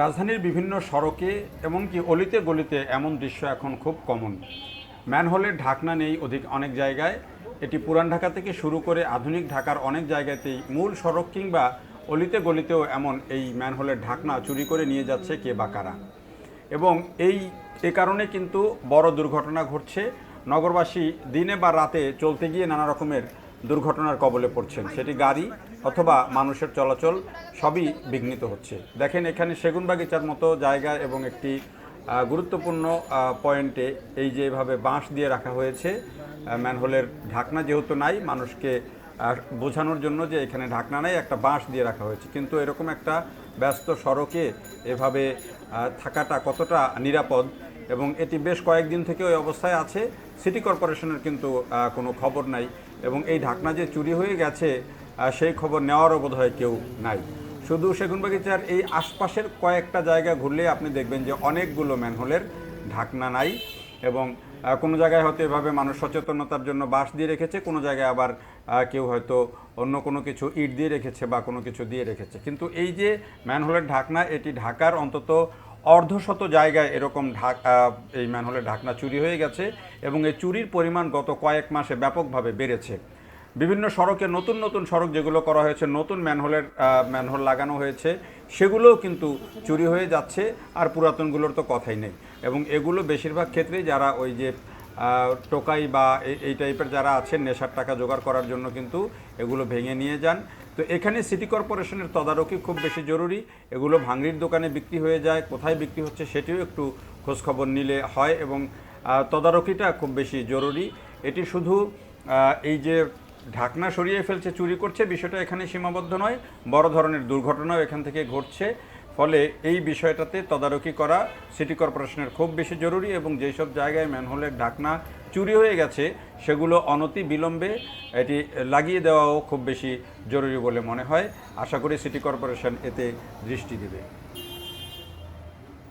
রাজধানীর বিভিন্ন সড়কে এমনকি অলিতে গলিতে এমন দৃশ্য এখন খুব কমন ম্যানহোলের ঢাকনা নেই অধিক অনেক জায়গায়। এটি পুরান ঢাকা থেকে শুরু করে আধুনিক ঢাকার অনেক জায়গাতেই মূল সড়ক কিংবা অলিতে গলিতেও এমন এই ম্যানহোলের ঢাকনা চুরি করে নিয়ে যাচ্ছে কে বা কারা। এবং এই, এ কারণে কিন্তু বড় দুর্ঘটনা ঘটছে। নগরবাসী দিনে বা রাতে চলতে গিয়ে নানা রকমের দুর্ঘটনার কবলে পড়ছেন। সেটি গাড়ি অথবা মানুষের চলাচল সবই বিঘ্নিত হচ্ছে। দেখেন, এখানে সেগুনবাগিচার মতো জায়গা এবং একটি গুরুত্বপূর্ণ পয়েন্টে এই যে এভাবে বাঁশ দিয়ে রাখা হয়েছে ম্যানহোলের ঢাকনা যেহেতু নাই, মানুষকে বোঝানোর জন্য যে এখানে ঢাকনা নাই, একটা বাঁশ দিয়ে রাখা হয়েছে। কিন্তু এরকম একটা ব্যস্ত সড়কে এভাবে থাকাটা কতটা নিরাপদ এবং এটি বেশ কয়েকদিন থেকে ওই অবস্থায় আছে। সিটি কর্পোরেশনের কিন্তু কোনো খবর নাই। এবং এই ঢাকনা যে চুরি হয়ে গেছে সেই খবর নেওয়ারও বোধ হয় কেউ নাই। শুধু সেগুনবাগিচার এই আশপাশের কয়েকটা জায়গা ঘুরলে আপনি দেখবেন যে অনেকগুলো ম্যানহোলের ঢাকনা নাই এবং কোনো জায়গায় হয়তো এভাবে মানুষ সচেতনতার জন্য বাঁশ দিয়ে রেখেছে, কোনো জায়গায় আবার কেউ হয়তো অন্য কোনো কিছু ইট দিয়ে রেখেছে বা কোনো কিছু দিয়ে রেখেছে। কিন্তু এই যে ম্যানহোলের ঢাকনা, এটি ঢাকার অন্তত অর্ধশত জায়গায় এরকম ঢাক এই ম্যানহোলের ঢাকনা চুরি হয়ে গেছে এবং এই চুরির পরিমাণ গত কয়েক মাসে ব্যাপকভাবে বেড়েছে। বিভিন্ন সড়কে নতুন নতুন সড়ক যেগুলো করা হয়েছে, নতুন ম্যানহোলের ম্যানহোল লাগানো হয়েছে, সেগুলোও কিন্তু চুরি হয়ে যাচ্ছে আর পুরাতনগুলোর তো কথাই নেই। এবং এগুলো বেশিরভাগ ক্ষেত্রেই যারা ওই যে টোকাই বা এই টাইপের যারা আছেন, নেশার টাকা জোগাড় করার জন্য কিন্তু এগুলো ভেঙে নিয়ে যান। তো এখানে সিটি কর্পোরেশনের তদারকি খুব বেশি জরুরি। এগুলো ভাঙড়ির দোকানে বিক্রি হয়ে যায়, কোথায় বিক্রি হচ্ছে সেটিও একটু খোঁজখবর নিলে হয় এবং তদারকিটা খুব বেশি জরুরি। এটি শুধু এই যে ঢাকনা সরিয়ে ফেলছে, চুরি করছে, বিষয়টা এখানে সীমাবদ্ধ নয়। বড় ধরনের দুর্ঘটনাও এখান থেকে ঘটছে। ফলে এই বিষয়টাতে তদারকি করা সিটি কর্পোরেশনের খুব বেশি জরুরি এবং যেসব জায়গায় ম্যানহোলের ঢাকনা চুরি হয়ে গেছে, সেগুলো অনতি বিলম্বে এটি লাগিয়ে দেওয়াও খুব বেশি জরুরি বলে মনে হয়। আশা করি সিটি কর্পোরেশন এতে দৃষ্টি দেবে।